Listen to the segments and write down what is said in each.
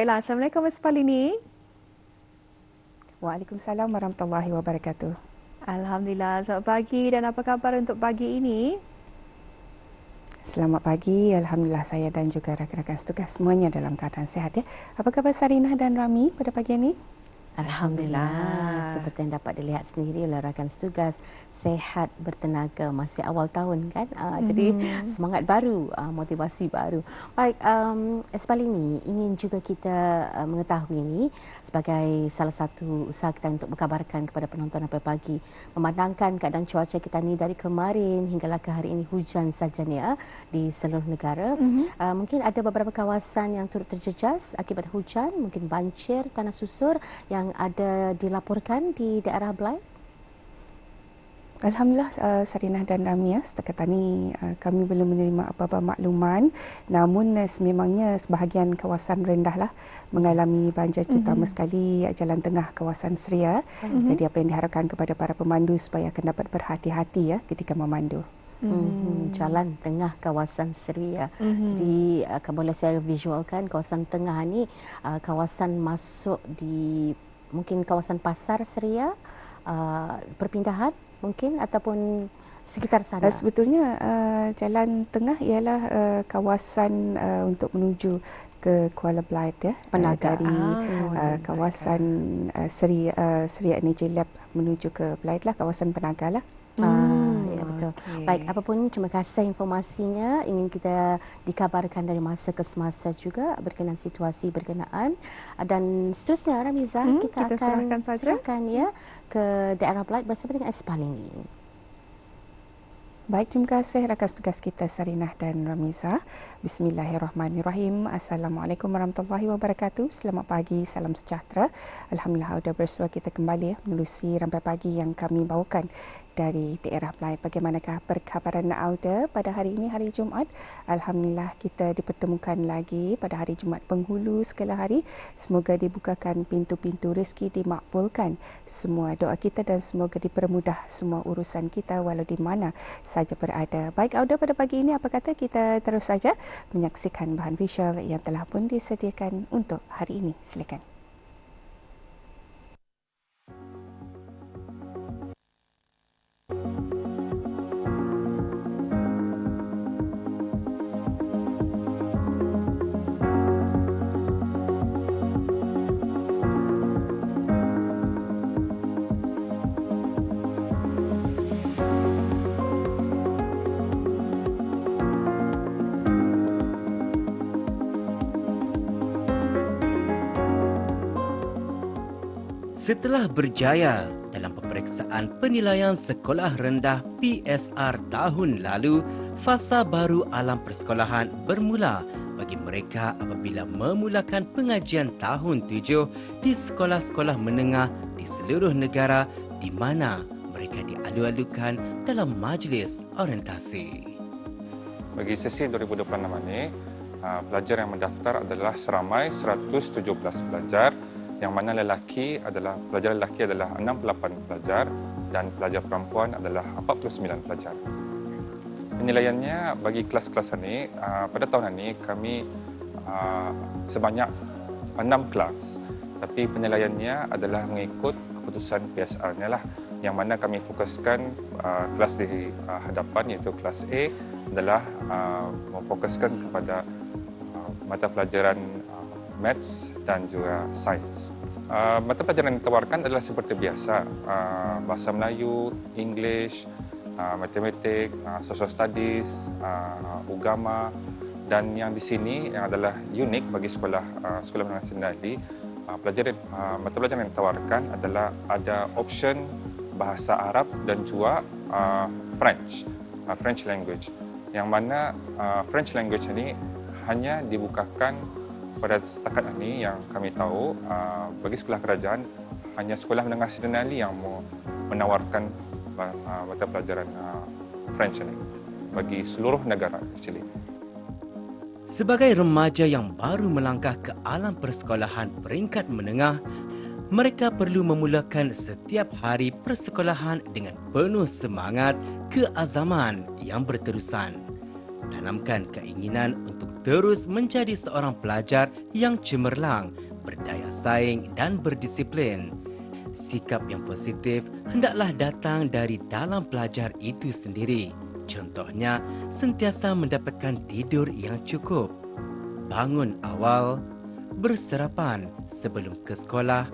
Baiklah, Assalamualaikum Ms. Palini. Waalaikumsalam warahmatullahi wabarakatuh. Alhamdulillah, selamat pagi dan apa khabar untuk pagi ini? Selamat pagi, Alhamdulillah saya dan juga rakan-rakan setugas semuanya dalam keadaan sehat ya. Apa khabar Sarinah dan Rami pada pagi ini? Alhamdulillah. Seperti yang dapat dilihat sendiri oleh rakan setugas, sehat bertenaga masih awal tahun kan. Uh, mm-hmm. Jadi semangat baru, uh, motivasi baru. Baik, um, Espali ini ingin juga kita uh, mengetahui ini sebagai salah satu usaha kita untuk berkabarkan kepada penonton apa pagi. Memandangkan keadaan cuaca kita ni dari kemarin hinggalah ke hari ini hujan saja ni ya, di seluruh negara. Mm-hmm. Uh, mungkin ada beberapa kawasan yang turut terjejas akibat hujan, mungkin banjir, tanah susur yang yang ada dilaporkan di daerah Belai? Alhamdulillah uh, Sarinah dan Ramia setakat ini uh, kami belum menerima apa-apa makluman namun uh, sememangnya sebahagian kawasan rendah lah mengalami banjir mm-hmm. terutama sekali uh, jalan tengah kawasan Seria mm-hmm. jadi apa yang diharapkan kepada para pemandu supaya akan dapat berhati-hati ya ketika memandu. Mm-hmm. Jalan tengah kawasan Seria. Mm-hmm. Jadi uh, boleh saya visualkan kawasan tengah ni uh, kawasan masuk di mungkin kawasan pasar Seria uh, perpindahan mungkin ataupun sekitar sana uh, sebetulnya uh, jalan tengah ialah uh, kawasan uh, untuk menuju ke Kuala Blight ya Penaga. Uh, dari ah, uh, kawasan uh, Seria uh, Seria Energy Lab menuju ke Blight lah kawasan Penaga lah Ah, hmm. ya betul. Okay. Baik, apapun terima kasih informasinya. Ingin kita dikabarkan dari masa ke semasa juga berkenaan situasi berkenaan dan seterusnya Ramiza hmm, kita, kita akan serahkan ya ke daerah Blight bersama dengan Espal ini. Baik, terima kasih rakan tugas kita Sarinah dan Ramiza. Bismillahirrahmanirrahim. Assalamualaikum warahmatullahi wabarakatuh. Selamat pagi, salam sejahtera. Alhamdulillah sudah bersua kita kembali ya, menerusi rampai pagi yang kami bawakan dari daerah Pelai. Bagaimanakah perkhabaran Auda pada hari ini, hari Jumaat? Alhamdulillah kita dipertemukan lagi pada hari Jumaat penghulu segala hari. Semoga dibukakan pintu-pintu rezeki, dimakbulkan semua doa kita dan semoga dipermudah semua urusan kita walau di mana saja berada. Baik Auda pada pagi ini, apa kata kita terus saja menyaksikan bahan visual yang telah pun disediakan untuk hari ini. Silakan. Setelah berjaya dalam peperiksaan penilaian sekolah rendah PSR tahun lalu, fasa baru alam persekolahan bermula bagi mereka apabila memulakan pengajian tahun tujuh di sekolah-sekolah menengah di seluruh negara di mana mereka dialu-alukan dalam majlis orientasi. Bagi sesi 2026 ini, ah, pelajar yang mendaftar adalah seramai 117 pelajar yang mana lelaki adalah pelajar lelaki adalah 68 pelajar dan pelajar perempuan adalah 49 pelajar. Penilaiannya bagi kelas-kelas ini uh, pada tahun ini kami uh, sebanyak 6 kelas tapi penilaiannya adalah mengikut keputusan PSR-nya lah yang mana kami fokuskan uh, kelas di uh, hadapan iaitu kelas A adalah uh, memfokuskan kepada uh, mata pelajaran maths dan juga sains. Uh, mata pelajaran yang ditawarkan adalah seperti biasa, uh, bahasa Melayu, English, uh, matematik, uh, social studies, uh, agama dan yang di sini yang adalah unik bagi sekolah uh, sekolah menengah sendiri, uh, pelajaran uh, mata pelajaran yang ditawarkan adalah ada option bahasa Arab dan juga uh, French, uh, French language. Yang mana uh, French language ini hanya dibukakan pada setakat ini yang kami tahu uh, bagi sekolah kerajaan hanya sekolah menengah sederhana yang menawarkan uh, mata pelajaran uh, French ini bagi seluruh negara actually. Sebagai remaja yang baru melangkah ke alam persekolahan peringkat menengah, mereka perlu memulakan setiap hari persekolahan dengan penuh semangat keazaman yang berterusan. Tanamkan keinginan untuk terus menjadi seorang pelajar yang cemerlang, berdaya saing dan berdisiplin. Sikap yang positif hendaklah datang dari dalam pelajar itu sendiri. Contohnya, sentiasa mendapatkan tidur yang cukup, bangun awal, berserapan sebelum ke sekolah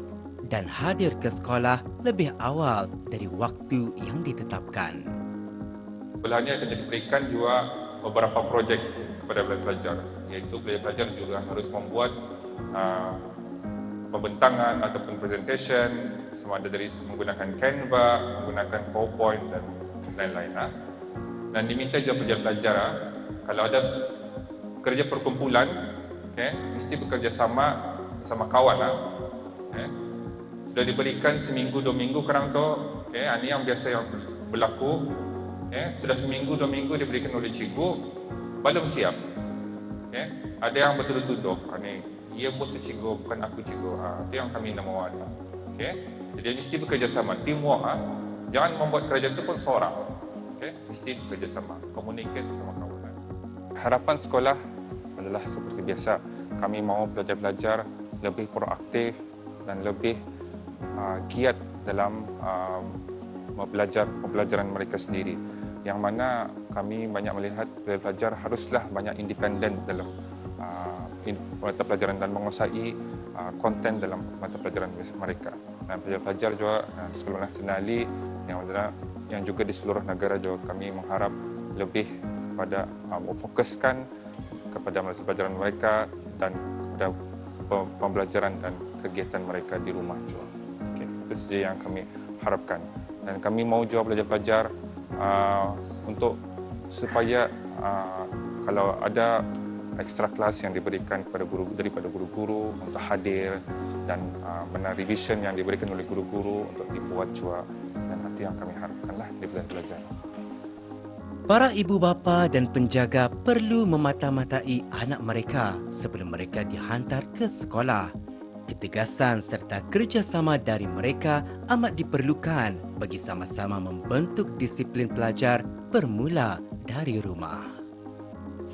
dan hadir ke sekolah lebih awal dari waktu yang ditetapkan. Sebelah ini akan diberikan juga beberapa projek kepada pelajar iaitu pelajar juga harus membuat uh, pembentangan ataupun presentation sama ada dari menggunakan Canva, menggunakan PowerPoint dan lain-lain. Ha? Dan diminta juga pelajar-pelajar ha? kalau ada kerja perkumpulan, okay, mesti bekerja sama kawan. Ha? Okay. Sudah diberikan seminggu, dua minggu kerang tu, okay, ini yang biasa yang berlaku. Okay. Sudah seminggu, dua minggu diberikan oleh cikgu, belum siap. Okay. Ada yang betul-betul ini ia pun cikgu bukan aku cikgu ha, itu yang kami nak mahu okay? jadi mesti bekerjasama teamwork ha? jangan membuat kerja itu pun seorang okay? mesti bekerjasama communicate sama kawan harapan sekolah adalah seperti biasa kami mahu pelajar-pelajar lebih proaktif dan lebih uh, giat dalam uh, belajar pembelajaran mereka sendiri yang mana kami banyak melihat pelajar haruslah banyak independen dalam uh, mata pelajaran dan menguasai uh, konten dalam mata pelajaran mereka. Dan pelajar-pelajar juga uh, di sekolah nasionali yang adalah yang juga di seluruh negara juga kami mengharap lebih pada uh, memfokuskan kepada mata pelajaran mereka dan kepada pembelajaran dan kegiatan mereka di rumah juga. Okay. Itu saja yang kami harapkan. Dan kami mau juga pelajar-pelajar uh, untuk supaya uh, kalau ada extra kelas yang diberikan kepada guru daripada guru-guru untuk hadir dan uh, benar revision yang diberikan oleh guru-guru untuk dibuat juga dan nanti yang kami harapkanlah daripada pelajar. Para ibu bapa dan penjaga perlu memata-matai anak mereka sebelum mereka dihantar ke sekolah. Ketegasan serta kerjasama dari mereka amat diperlukan bagi sama-sama membentuk disiplin pelajar bermula dari rumah.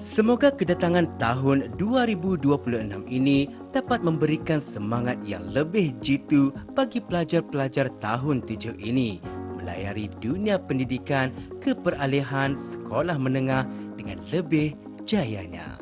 Semoga kedatangan tahun 2026 ini dapat memberikan semangat yang lebih jitu bagi pelajar-pelajar tahun tujuh ini melayari dunia pendidikan ke peralihan sekolah menengah dengan lebih jayanya.